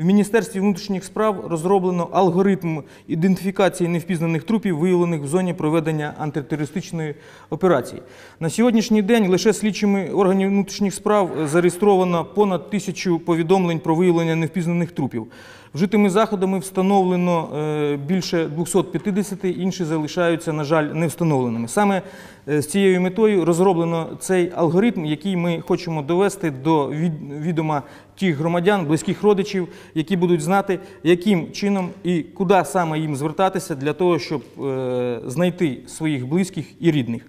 В Міністерстві внутрішніх справ розроблено алгоритм ідентифікації невпізнаних трупів, виявлених в зоні проведення антитерористичної операції. На сьогоднішній день лише слідчими органів внутрішніх справ зареєстровано понад тисячу повідомлень про виявлення невпізнаних трупів. Вжитими заходами встановлено е, більше 250, інші залишаються, на жаль, не встановленими. Саме е, з цією метою розроблено цей алгоритм, який ми хочемо довести до від- відома тих громадян, близьких родичів, які будуть знати, яким чином і куди саме їм звертатися для того, щоб е, знайти своїх близьких і рідних.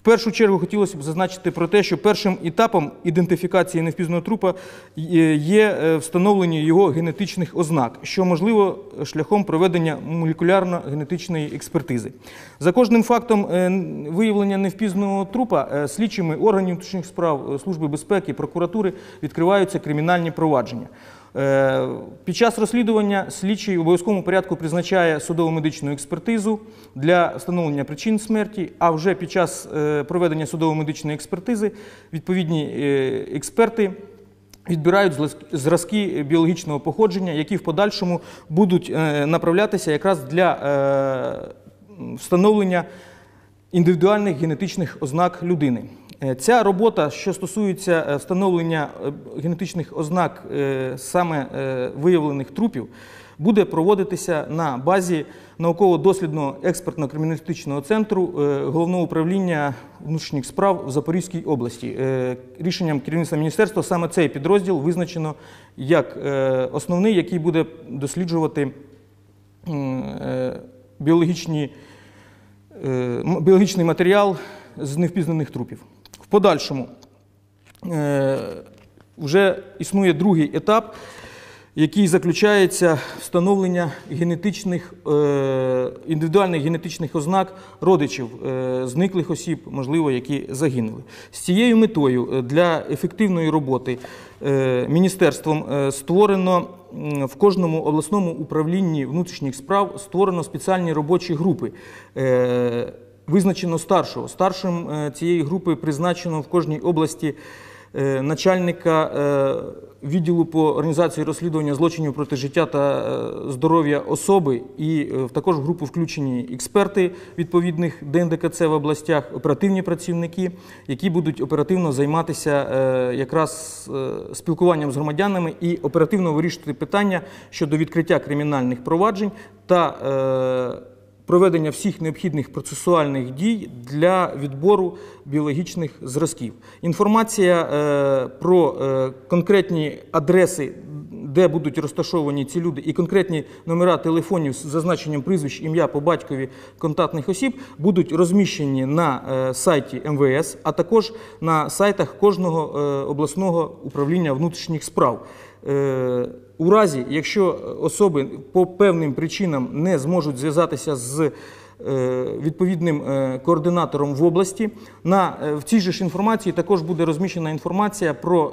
В першу чергу хотілося б зазначити про те, що першим етапом ідентифікації невпізнаного трупа є е, встановлення його генетичних ознак, що можливо шляхом проведення молекулярно-генетичної експертизи. За кожним фактом е, виявлення невпізнаного трупа е, слідчими органів внутрішніх справ, Служби безпеки, прокуратури відкриваються кримінальні провадження. Е, Під час розслідування слідчий в обов'язковому порядку призначає судово-медичну експертизу для встановлення причин смерті, а вже під час е, проведення судово-медичної експертизи відповідні е, експерти відбирають зразки біологічного походження, які в подальшому будуть направлятися якраз для встановлення індивідуальних генетичних ознак людини. Е, Ця робота, що стосується е, встановлення е, генетичних ознак саме виявлених трупів, буде проводитися на базі науково-дослідного експертно-криміналістичного центру головного управління внутрішніх справ в Запорізькій області. Рішенням керівництва міністерства саме цей підрозділ визначено як основний, який буде досліджувати біологічний матеріал з невпізнаних трупів. Подальшому е, вже існує другий етап, який заключається встановлення генетичних, е, індивідуальних генетичних ознак родичів е, зниклих осіб, можливо, які загинули. З цією метою для ефективної роботи міністерством створено в кожному обласному управлінні внутрішніх справ створено спеціальні робочі групи. Визначено старшого. Старшим е, цієї групи призначено в кожній області е, начальника е, відділу по організації розслідування злочинів проти життя та здоров'я особи, і в також в групу включені експерти відповідних ДНДКЦ в областях, оперативні працівники, які будуть оперативно займатися якраз спілкуванням з громадянами і оперативно вирішувати питання щодо відкриття кримінальних проваджень та проведення всіх необхідних процесуальних дій для відбору біологічних зразків. Інформація е, про е, конкретні адреси, де будуть розташовані ці люди, і конкретні номера телефонів з зазначенням прізвищ, ім'я по батькові контактних осіб будуть розміщені на е, сайті МВС, а також на сайтах кожного обласного управління внутрішніх справ. Е, У разі, якщо особи по певним причинам не зможуть зв'язатися з е, відповідним е, координатором в області, на, в цій же ж інформації також буде розміщена інформація про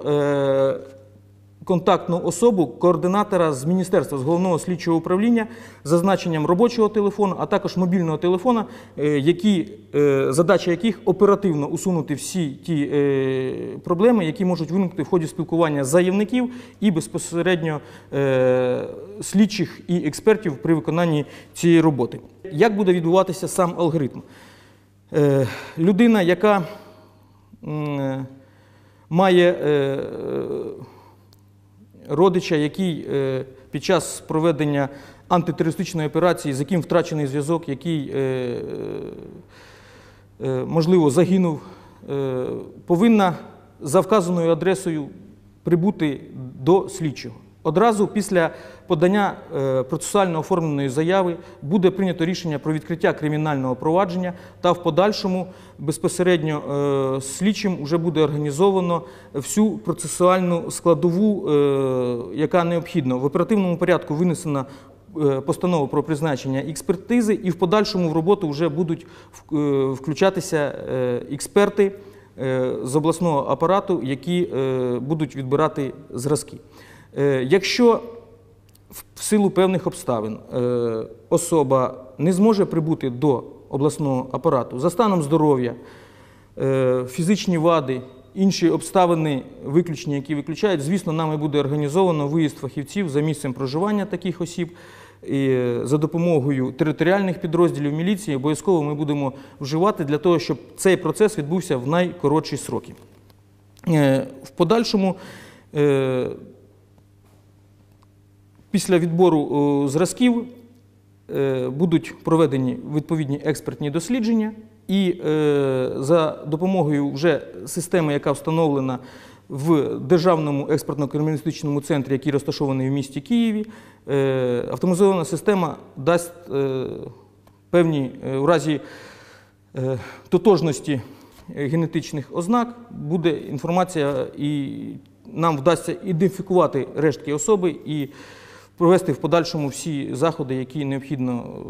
контактну особу координатора з міністерства з головного слідчого управління зазначенням робочого телефону, а також мобільного телефона, е, які, е, задача яких оперативно усунути всі ті е, проблеми, які можуть виникнути в ході спілкування заявників і безпосередньо слідчих і експертів при виконанні цієї роботи. Як буде відбуватися сам алгоритм? Людина, яка має родича, який е, під час проведення антитерористичної операції, з яким втрачений зв'язок, який, е, е, можливо, загинув, повинна за вказаною адресою прибути до слідчого. Одразу після подання е, процесуально оформленої заяви буде прийнято рішення про відкриття кримінального провадження та в подальшому безпосередньо е, слідчим вже буде організовано всю процесуальну складову, е, яка необхідна. В оперативному порядку винесена постанова про призначення експертизи, і в подальшому в роботу вже будуть включатися експерти з обласного апарату, які будуть відбирати зразки. Е, Якщо в силу певних обставин е, особа не зможе прибути до обласного апарату за станом здоров'я, е, фізичні вади інші обставини виключення, які виключають, звісно, нами буде організовано виїзд фахівців за місцем проживання таких осіб. І за допомогою територіальних підрозділів міліції обов'язково ми будемо вживати для того, щоб цей процес відбувся в найкоротші сроки. В подальшому, після відбору е, зразків, е, будуть проведені відповідні експертні дослідження, і е, за допомогою вже системи, яка встановлена в Державному експертно-криміналістичному центрі, який розташований в місті Києві, автоматизована система дасть певні в разі тотожності генетичних ознак буде інформація, і нам вдасться ідентифікувати рештки особи і провести в подальшому всі заходи, які необхідно